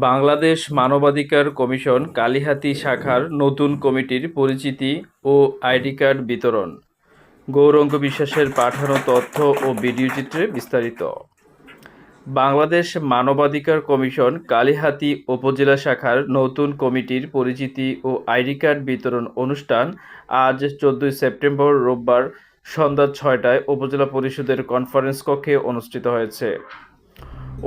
বাংলাদেশ মানবাধিকার কমিশন কালিহাতী শাখার নতুন কমিটির পরিচিতি ও আইডি কার্ড বিতরণ। গৌরঙ্গ বিশ্বাসের পাঠানো তথ্য ও ভিডিও চিত্রে বিস্তারিত। বাংলাদেশ মানবাধিকার কমিশন কালিহাতী উপজেলা শাখার নতুন কমিটির পরিচিতি ও আইডি কার্ড বিতরণ অনুষ্ঠান আজ চোদ্দই সেপ্টেম্বর রোববার সন্ধ্যা ছয়টায় উপজেলা পরিষদের কনফারেন্স কক্ষে অনুষ্ঠিত হয়েছে।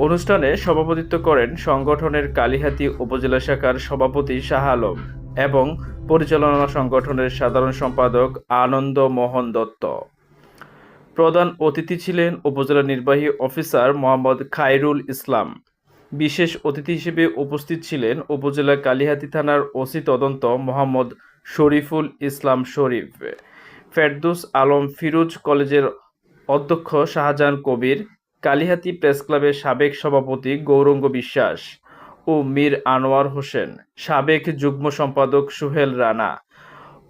অনুষ্ঠানে সভাপতিত্ব করেন সংগঠনের কালিহাতী উপজেলা শাখার সভাপতি শাহ আলম এবং পরিচালনা সংগঠনের সাধারণ সম্পাদক আনন্দ মোহন দত্ত। প্রধান অতিথি ছিলেন উপজেলা নির্বাহী অফিসার মোহাম্মদ খায়রুল ইসলাম। বিশেষ অতিথি হিসেবে উপস্থিত ছিলেন উপজেলা কালিহাতী থানার ওসি তদন্ত মোহাম্মদ শরীফুল ইসলাম শরীফ। ফেরদুস আলম ফিরোজ কলেজের অধ্যক্ষ শাহজাহান কবির কালিহাতী প্রেস ক্লাবের সাবেক সভাপতি গৌরঙ্গ বিশ্বাস ও মীর আনোয়ার হোসেন, সাবেক যুগ্ম সম্পাদক সুহেল রানা।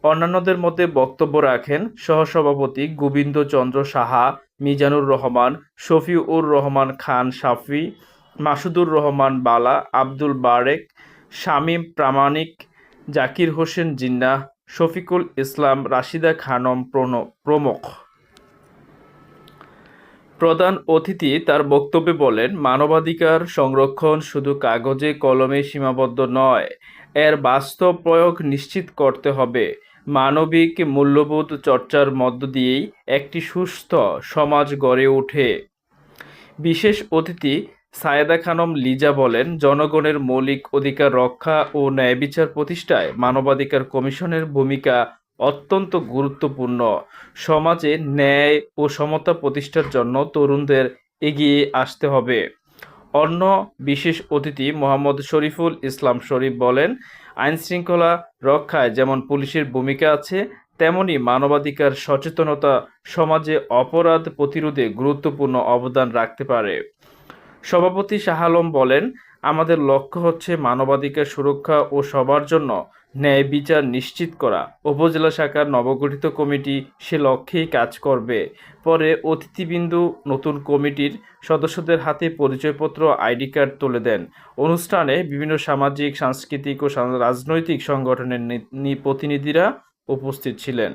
অন্যান্যদের মধ্যে বক্তব্য রাখেন সহসভাপতি গোবিন্দ চন্দ্র সাহা, মিজানুর রহমান, শফিউর রহমান খান সাফি মাসুদুর রহমান বালা, আব্দুল বারেক, শামীম প্রামাণিক, জাকির হোসেন জিন্নাহ, শফিকুল ইসলাম, রাশিদা খানম প্রণ- প্রমুখ। প্রধান অতিথি তার বক্তব্যে বলেন, মানবাধিকার সংরক্ষণ শুধু কাগজে, কলমে সীমাবদ্ধ নয়, এর বাস্তব প্রয়োগ নিশ্চিত করতে হবে। মানবিক মূল্যবোধ চর্চার মধ্য দিয়েই একটি সুস্থ সমাজ গড়ে ওঠে। বিশেষ অতিথি সায়েদা খানম লিজা বলেন, জনগণের মৌলিক অধিকার রক্ষা ও ন্যায় বিচার প্রতিষ্ঠায় মানবাধিকার কমিশনের ভূমিকা অত্যন্ত গুরুত্বপূর্ণ। সমাজে ন্যায় ও সমতা প্রতিষ্ঠার জন্য তরুণদের এগিয়ে আসতে হবে। অন্য বিশেষ অতিথি মোহাম্মদ শরীফুল ইসলাম শরীফ বলেন, আইনশৃঙ্খলা রক্ষায় যেমন পুলিশের ভূমিকা আছে, তেমনি মানবাধিকার, সচেতনতা সমাজে অপরাধ প্রতিরোধে গুরুত্বপূর্ণ অবদান রাখতে পারে। সভাপতি শাহ আলম বলেন আমাদের লক্ষ্য হচ্ছে মানবাধিকার সুরক্ষা ও সবার জন্য ন্যায় বিচার নিশ্চিত করা। উপজেলা শাখার নবগঠিত কমিটি সে লক্ষ্যেই কাজ করবে। পরে অতিথিবিন্দু নতুন কমিটির সদস্যদের হাতে পরিচয়পত্র, আইডি কার্ড তুলে দেন। অনুষ্ঠানে বিভিন্ন সামাজিক, সাংস্কৃতিক ও রাজনৈতিক সংগঠনের প্রতিনিধিরা উপস্থিত ছিলেন।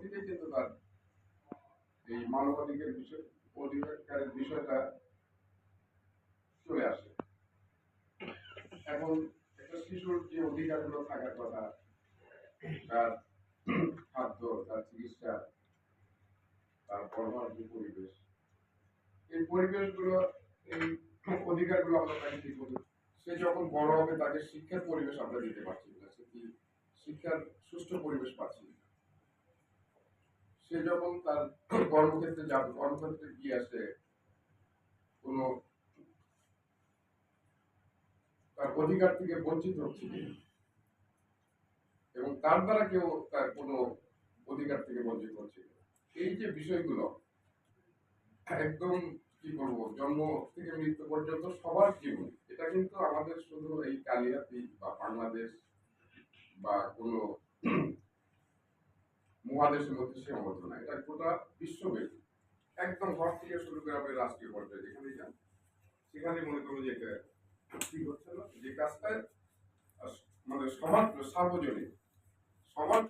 থেকেই কিন্তু তার এই মানবাধিকার বিষয়, অধিকারের বিষয়টা চলে আসে। এখন একটা শিশুর যে অধিকারগুলো থাকার কথা, তার খাদ্য, তার চিকিৎসা, তার যে পরিবেশ, এই পরিবেশগুলো, এই অধিকারগুলো আমরা তাকে মতো সে যখন বড় হবে, তাকে শিক্ষার পরিবেশ আমরা দিতে পারছি না। সে কি শিক্ষার সুষ্ঠু পরিবেশ পাচ্ছি সে যখন তার কর্মক্ষেত্রে যাবে, কর্মক্ষেত্রে গিয়ে আসে, কোনো তার অধিকার থেকে বঞ্চিত হচ্ছে। এবং তার দ্বারা কেউ তার কোনো অধিকার থেকে বঞ্চিত হচ্ছে। এই যে বিষয়গুলো, একদম কি বলব, জন্ম থেকে মৃত্যু পর্যন্ত সবার জীবন, এটা কিন্তু আমাদের শুধু এই কালিয়াতি বা বাংলাদেশ বা কোনো মহাদেশের মধ্যে সীমাবদ্ধ না এটা গোটা বিশ্বব্যাপী একদম ঘর থেকে শুরু করে আপনি রাষ্ট্রীয় পর্যায়ে যেখানে যান, সেখানে মনে করুন যে কি হচ্ছে না। যে কাজটা মানে সবার সার্বজনীন সবার